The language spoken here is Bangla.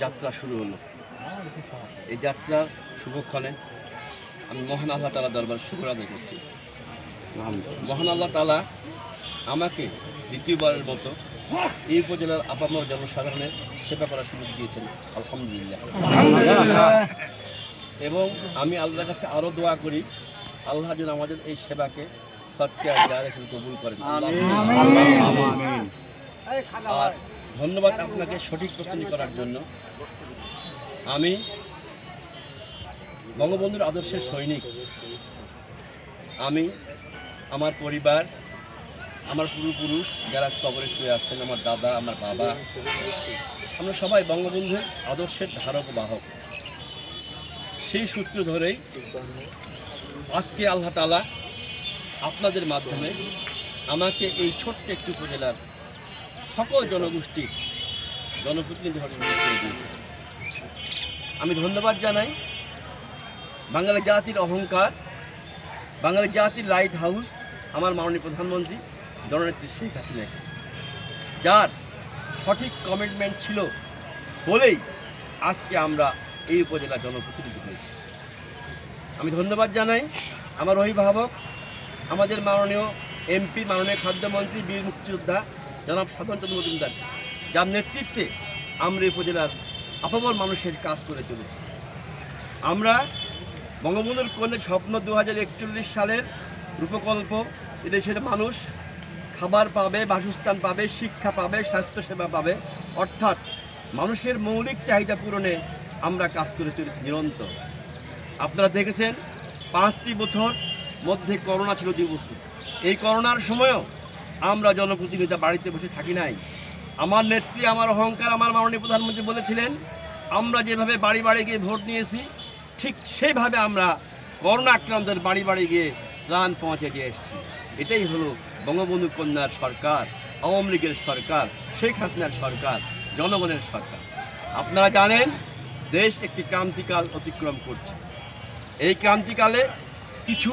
যাত্রা শুরু হলো। এই যাত্রার শুভক্ষণে আমি মহান আল্লাহ তালা দরবার শুক্র আদায় করছি। মহান আল্লাহ তালা আমাকে দ্বিতীয়বারের মতো এই উপজেলার আপামর জনসাধারণের সেবা করার সুযোগ দিয়েছেন। আলহামদুলিল্লাহ। এবং আমি আল্লাহর কাছে আরও দোয়া করি আল্লাহ যেন আমাদের এই সেবাকে সত্যি আর কবুল করেন। আর ধন্যবাদ আপনাকে সঠিক প্রশ্ন করার জন্য। আমি বঙ্গবন্ধুর আদর্শের সৈনিক। আমি, আমার পরিবার, আমার পূর্বপুরুষ যারা কবরে শুয়ে আছেন, আমার দাদা, আমার বাবা, আমরা সবাই বঙ্গবন্ধুর আদর্শের ধারক বাহক। সেই সূত্র ধরেই আজকে আল্লাহ তালা আপনাদের মাধ্যমে আমাকে এই ছোট্ট একটি উপজেলার সকল জনগোষ্ঠীর জনপ্রতিনিধি হওয়ার সুযোগ করে দিয়েছে। আমি ধন্যবাদ জানাই বাঙালি জাতির অহংকার, বাঙালি জাতির লাইট হাউস, আমার মাননীয় প্রধানমন্ত্রী, জননেত্রী শেখ হাসিনাকে, যার সঠিক কমিটমেন্ট ছিল বলেই আজকে আমরা এই উপজেলা জনপ্রতিনিধি হয়েছি। আমি ধন্যবাদ জানাই আমার অভিভাবক, আমাদের মাননীয় এমপি, মাননীয় খাদ্যমন্ত্রী, বীর মুক্তিযোদ্ধা জনাব সাধন চন্দ্র মজুমদার যার নেতৃত্বে আমরা উপজেলার আপামর মানুষের কাজ করে চলেছি। আমরা বঙ্গবন্ধুর কন্যা স্বপ্ন দু হাজার একচল্লিশ সালের রূপকল্প এদেশের মানুষ, খাবার পাবে, বাসস্থান পাবে, শিক্ষা পাবে, স্বাস্থ্যসেবা পাবে, অর্থাৎ মানুষের মৌলিক চাহিদা পূরণে আমরা কাজ করে চলেছি নিরন্তর। আপনারা দেখেছেন, পাঁচটি বছর মধ্যে করোনা ছিল দুই বছর। এই করোনার সময়ও আমরা জনপ্রতিনিধিরা বাড়িতে বসে থাকি নাই। আমার নেত্রী, আমার অহংকার, আমার মাননীয় প্রধানমন্ত্রী বলেছিলেন, আমরা যেভাবে বাড়ি বাড়ি গিয়ে ভোট নিয়েছি, ঠিক সেইভাবে আমরা করোনা আক্রান্তের বাড়ি বাড়ি গিয়ে ত্রাণ পৌঁছে দিয়ে এসেছি। এটাই হলো বঙ্গবন্ধু কন্যার সরকার, আওয়ামী লীগের সরকার, শেখ হাসিনার সরকার, জনগণের সরকার। আপনারা জানেন, দেশ একটি ক্রান্তিকাল অতিক্রম করছে। এই ক্রান্তিকালে কিছু